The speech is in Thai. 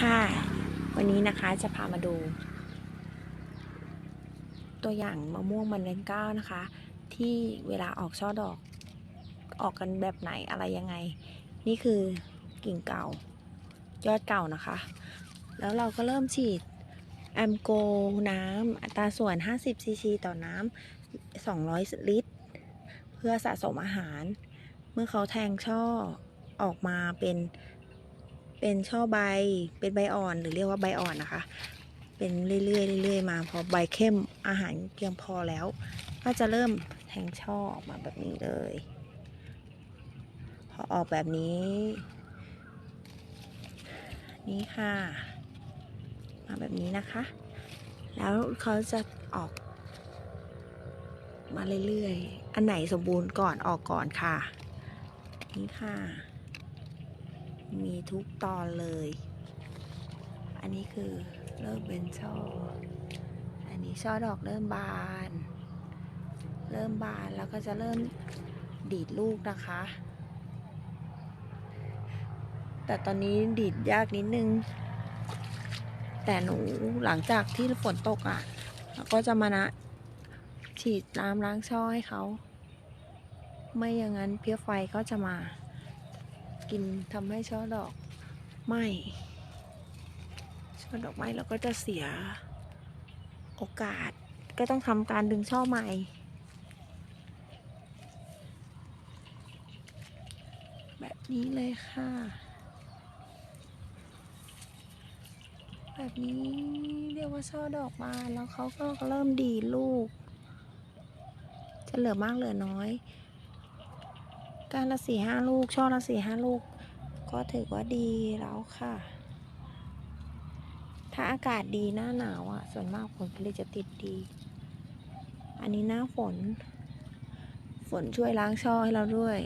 ค่ะ วันนี้นะคะจะพามาดู ตัวอย่างมะม่วงมันเลนก้านะคะ ที่เวลาออกช่อดอก ออกกันแบบไหนอะไรยังไง นี่คือกิ่งเก่า ยอดเก่านะคะ แล้วเราก็เริ่มฉีดแอมโกน้ำอัตราส่วน 50ซีซีต่อน้ำ200 ลิตร เพื่อสะสมอาหาร เมื่อเขาแทงช่อออกมาเป็น เป็นช่อใบ เป็นใบอ่อนหรือเรียกว่าใบอ่อนนะคะ เป็นเรื่อยๆเรื่อยๆมาพอใบเข้มอาหารเพียงพอแล้ว ก็จะเริ่มแทงช่อออกมาแบบนี้เลย พอออกแบบนี้ นี่ค่ะ มาแบบนี้นะคะ แล้วเขาจะออกมาเรื่อยๆ อันไหนสมบูรณ์ก่อนออกก่อนค่ะ นี่ค่ะ มีทุกตอนเลย อันนี้คือเริ่มเป็นช่อ อันนี้ช่อดอกเริ่มบาน เริ่มบานแล้วก็จะเริ่มดีดลูกนะคะ แต่ตอนนี้ดีดยากนิดนึง แต่หนูหลังจากที่ฝนตกอะ่ะก็จะมานะ ฉีดน้ำล้างช่อให้เขา ไม่อย่างนั้นเพี้ยไฟก็จะมา กินทำให้ช่อดอกไหมช่อดอกไหมแล้วก็จะเสียโอกาสก็ต้องทำการดึงช่อใหม่แบบนี้เลยค่ะ แบบนี้เรียกว่าช่อดอกบานแล้วเขาก็เริ่มดีลูก จะเหลือมากเหลือน้อย การละสี่ห้าลูก ช่อละสี่ห้าลูก ก็ถือว่าดีแล้วค่ะ ถ้าอากาศดีหน้าหนาวอะ ส่วนมากผลผลิตจะติดดี อันนี้หน้าฝน ฝนช่วยล้างช่อให้เราด้วย